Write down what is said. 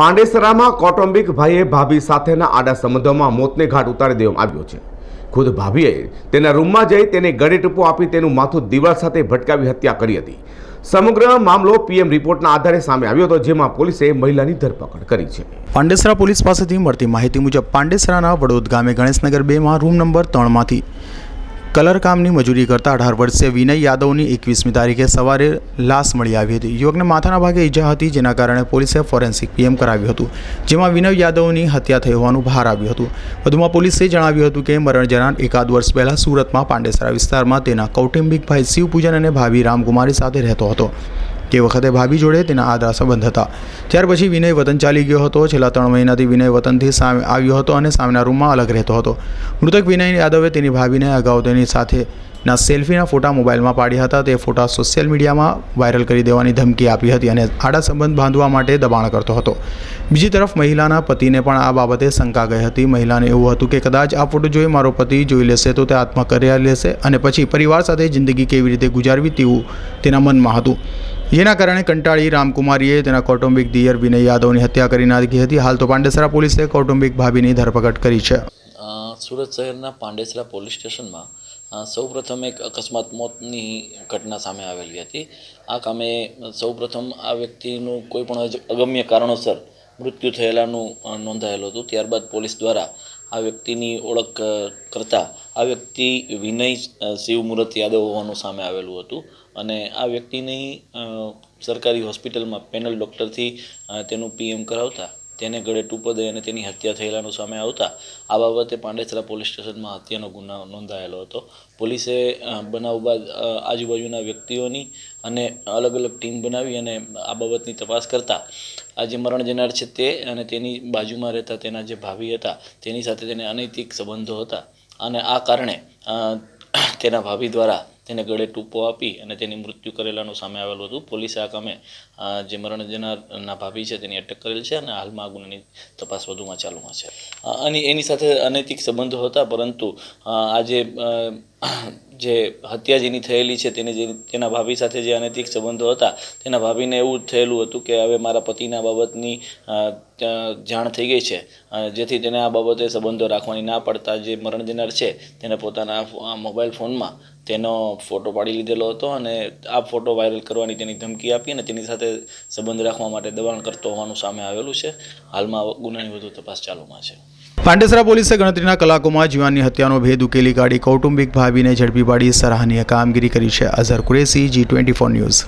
પાંડેસરામાં કૌટુંબિક ભાઈએ ભાભી સાથેના આડા સંબંધોમાં મોતને ઘાટ ઉતારી દેવામાં આવ્યો છે. ખુદ ભાભીએ તેના રૂમમાં જઈ તેને ગળે ટૂંપો આપી તેનું માથું દિવાલ સાથે ભટકાવી હત્યા કરી હતી. સમગ્ર મામલો પીએમ રિપોર્ટના આધારે સામે આવ્યો હતો, જેમાં પોલીસે મહિલાની ધરપકડ કરી છે. પાંડેસરા પોલીસ પાસેથી મળતી માહિતી મુજબ પાંડેસરાના વડોદ ગામે ગણેશનગર બેમાં રૂમ નંબર ત્રણમાંથી કલર કામની મજૂરી કરતા અઢાર વર્ષીય વિનય યાદવની એકવીસમી તારીખે સવારે લાશ મળી આવી હતી. યુવકને માથાના ભાગે ઈજા હતી, જેના કારણે પોલીસે ફોરેન્સિક પીએમ કરાવ્યું હતું, જેમાં વિનય યાદવની હત્યા થઈ હોવાનું બહાર આવ્યું હતું. વધુમાં પોલીસે જણાવ્યું હતું કે મરણ જનાર એકાદ વર્ષ પહેલાં સુરતમાં પાંડેસરા વિસ્તારમાં તેના કૌટુંબિક ભાઈ શિવપૂજન અને ભાભી રામકુમારી સાથે રહેતો હતો. તે વખતે ભાભી જોડે તેના આદરા સંબંધ હતા. ત્યાર પછી વિનય વતન ચાલી ગયો હતો. છેલ્લા ત્રણ મહિનાથી વિનય વતનથી સામે આવ્યો હતો અને સામેના રૂમમાં અલગ રહેતો હતો. મૃતક વિનય યાદવે તેની ભાભીને અગાઉ તેની સાથેના સેલ્ફીના ફોટા મોબાઈલમાં પાડ્યા હતા. તે ફોટા સોશિયલ મીડિયામાં વાયરલ કરી દેવાની ધમકી આપી હતી અને આડા સંબંધ બાંધવા માટે દબાણ કરતો હતો. બીજી તરફ મહિલાના પતિને પણ આ બાબતે શંકા ગઈ હતી. મહિલાને એવું હતું કે કદાચ આ ફોટો જોઈ મારો પતિ જોઈ લેશે તો તે આત્મહત્યા લેશે અને પછી પરિવાર સાથે જિંદગી કેવી રીતે ગુજારવી તેવું તેના મનમાં હતું. જેના કારણે કંટાળી રામકુમારીએ તેના કૌટુંબિક દિયર વિનય યાદવની હત્યા કરી નાખી હતી. હાલ તો પાંડેસરા પોલીસે કૌટુંબિક ભાભીની ધરપકડ કરી છે. સુરત શહેરના પાંડેસરા પોલીસ સ્ટેશનમાં સૌપ્રથમ એક અકસ્માત મોતની ઘટના સામે આવેલી હતી. આ કામે સૌપ્રથમ આ વ્યક્તિનું કોઈ પણ અગમ્ય કારણોસર મૃત્યુ થયેલાનું નોંધાયેલું હતું. ત્યારબાદ પોલીસ દ્વારા આ વ્યક્તિની ઓળખ કરતાં આ વ્યક્તિ વિનય શિવમૂર્ત યાદવ હોવાનું સામે આવેલું હતું અને આ વ્યક્તિની સરકારી હોસ્પિટલમાં પેનલ ડૉક્ટરથી તેનું પીએમ કરાવતા તેને ગળે ટૂંપો દઈ અને તેની હત્યા થયેલાનું સામે આવતા આ બાબતે પાંડેસરા પોલીસ સ્ટેશનમાં હત્યાનો ગુનો નોંધાયેલો હતો. પોલીસે બનાવ બાદ આજુબાજુના વ્યક્તિઓની અને અલગ અલગ ટીમ બનાવી અને આ બાબતની તપાસ કરતા આ જે મરણ જનાર છે તે અને તેની બાજુમાં રહેતા તેના જે ભાભી હતા તેની સાથે તેને અનૈતિક સંબંધો હતા અને આ કારણે તેના ભાભી દ્વારા તેને ગળે ટૂંપો આપી અને તેની મૃત્યુ કરેલાનું સામે આવેલું હતું. પોલીસે આ કામે જે મરણ જનારના ભાભી છે તેની અટક કરેલ છે અને હાલમાં આ ગુનાની તપાસ વધુમાં ચાલુમાં છે. અને એની સાથે અનૈતિક સંબંધો હતા, પરંતુ આજે જે હત્યા જેની થયેલી છે, તેને જે તેના ભાભી સાથે જે અનૈતિક સંબંધો હતા, તેના ભાભીને એવું થયેલું હતું કે હવે મારા પતિના બાબતની જાણ થઈ ગઈ છે. જેથી તેને આ બાબતે સંબંધો રાખવાની ના પડતા જે મરણ જનાર છે, તેને પોતાના મોબાઈલ ફોનમાં તેનો ફોટો પાડી લીધેલો હતો અને આ ફોટો વાયરલ કરવાની તેની ધમકી આપી અને તેની સાથે સંબંધ રાખવા માટે દબાણ કરતો હોવાનું સામે આવેલું છે. હાલમાં ગુનાની વધુ તપાસ ચાલુમાં છે. પાંડેસરા પોલીસે ગણતરીના કલાકોમાં જીવાનની હત્યાનો ભેદ ઉકેલી કાઢી કૌટુંબિક ભાભીને ઝડપી પાડી સરાહનીય કામગીરી કરી છે Azhar Qureshi, G twenty four news.